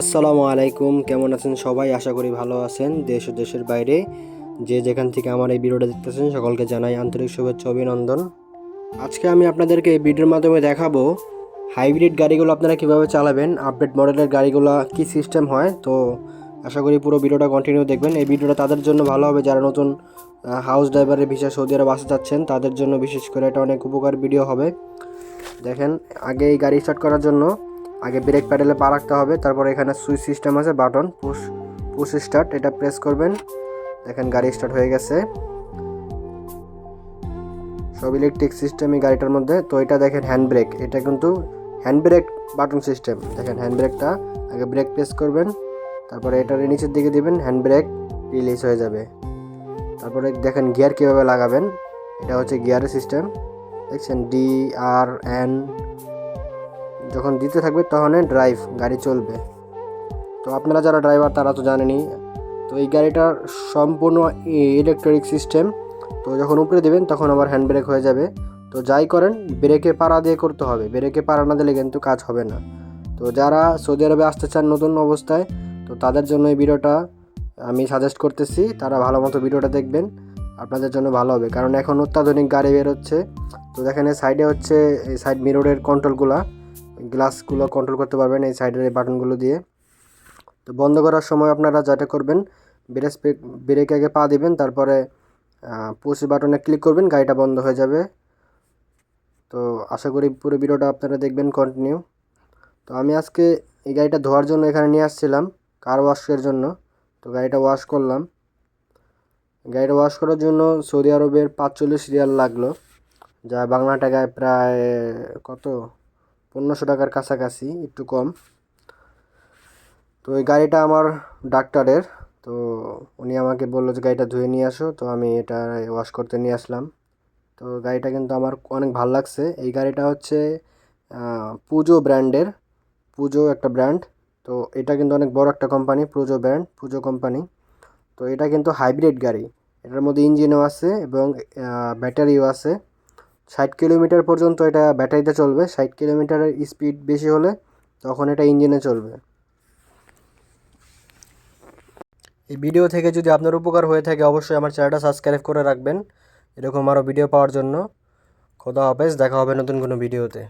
আসসালামু আলাইকুম, কেমন আছেন সবাই? আশা করি ভালো আছেন। দেশ ও দেশের বাইরে যে যেখান থেকে আমার এই ভিডিওটা দেখতেছেন, সকলকে জানাই আন্তরিক শুভেচ্ছা, অভিনন্দন। আজকে আমি আপনাদেরকে এই ভিডিওর মাধ্যমে দেখাবো হাইব্রিড গাড়িগুলো আপনারা কীভাবে চালাবেন, আপডেট মডেলের গাড়িগুলো কি সিস্টেম হয়। তো আশা করি পুরো ভিডিওটা কন্টিনিউ দেখবেন। এই ভিডিওটা তাদের জন্য ভালো হবে। যারা নতুন হাউস ড্রাইভারের ভিসা সৌদি আরব আসতে চাচ্ছেন, তাদের জন্য বিশেষ করে এটা অনেক উপকার ভিডিও হবে। দেখেন, আগে এই গাড়ি স্টার্ট করার জন্য আগে ব্রেক প্যাডেলে পা রাখতে হবে, তারপর এখানে সুইচ সিস্টেম আছে বাটন পুশ পুশ স্টার্ট এটা প্রেস করবেন। দেখেন গাড়ি স্টার্ট হয়ে গেছে। সব ইলেকট্রিক সিস্টেম এই গাড়িটার মধ্যে। তো এটা দেখেন হ্যান্ড ব্রেক এটা কিন্তু হ্যান্ড ব্রেক বাটন সিস্টেম দেখেন হ্যান্ড ব্রেকটা আগে ব্রেক প্রেস করবেন, তারপরে এটার নিচের দিকে দিবেন হ্যান্ড ব্রেক রিলিজ হয়ে যাবে। তারপরে দেখেন গিয়ার কীভাবে লাগাবেন, এটা হচ্ছে গিয়ারের সিস্টেম দেখছেন ডি আর এন যখন দিতে থাকবে তখন ড্রাইভ গাড়ি চলবে। তো আপনারা যারা ড্রাইভার তারা তো জানেনই, তো এই গাড়িটার সম্পূর্ণ ইলেকট্রিক সিস্টেম তো যখন উপরে দেবেন তখন আবার হ্যান্ড ব্রেক হয়ে যাবে। তো যাই করেন ব্রেকে পাড়া দিয়ে করতে হবে। ব্রেকে পাড়া না দিলে কিন্তু কাজ হবে না। তো যারা সৌদি আরবে আসতে চান নতুন অবস্থায়, তো তাদের জন্য এই ভিডিওটা আমি সাজেস্ট করতেছি। তারা ভালো মতো ভিডিওটা দেখবেন, আপনাদের জন্য ভালো হবে। কারণ এখন অত্যাধুনিক গাড়ি বেরোচ্ছে তো দেখেন সাইডে হচ্ছে সাইড মিররের কন্ট্রোলগুলা গ্লাসগুলো কন্ট্রোল করতে পারবেন এই সাইডের এই বাটনগুলো দিয়ে। তো বন্ধ করার সময় আপনারা যেটা করবেন, ব্রেক ব্রেক আগে পা দিবেন, তারপরে পুশ বাটনে ক্লিক করবেন, গাড়িটা বন্ধ হয়ে যাবে। তো আশা করি পুরো ভিডিওটা আপনারা দেখবেন কন্টিনিউ তো আমি আজকে এই গাড়িটা ধোয়ার জন্য এখানে নিয়ে আসছিলাম কার ওয়াশের জন্য। তো গাড়িটা ওয়াশ করলাম। গাড়িটা ওয়াশ করার জন্য সৌদি আরবের পাঁচচল্লিশ রিয়াল লাগল, যা বাংলা টাকায় প্রায় কত? পনেরোশো টাকার কাছাকাছি, একটু কম। তো এই গাড়িটা আমার ডাক্তারের, তো উনি আমাকে বলল যে গাড়িটা ধুয়ে নিয়ে আসো, তো আমি এটা ওয়াশ করতে নিয়ে আসলাম। তো গাড়িটা কিন্তু আমার অনেক ভালো লাগছে। এই গাড়িটা হচ্ছে পুজো ব্র্যান্ডের পুজো একটা ব্র্যান্ড তো এটা কিন্তু অনেক বড় একটা কোম্পানি পুজো ব্র্যান্ড পুজো কোম্পানি তো এটা কিন্তু হাইব্রিড গাড়ি। এটার মধ্যে ইঞ্জিনও আছে এবং ব্যাটারিও আছে। ষাট কিলোমিটার পর্যন্ত এটা ব্যাটারিতে চলবে। ষাট কিলোমিটারের স্পিড বেশি হলে তখন এটা ইঞ্জিনে চলবে। এই ভিডিও থেকে যদি আপনার উপকার হয়ে থাকে, অবশ্যই আমার চ্যানেলটা সাবস্ক্রাইব করে রাখবেন। এরকম আরও ভিডিও পাওয়ার জন্য। খোদা হাফেজ, দেখা হবে নতুন কোনো ভিডিওতে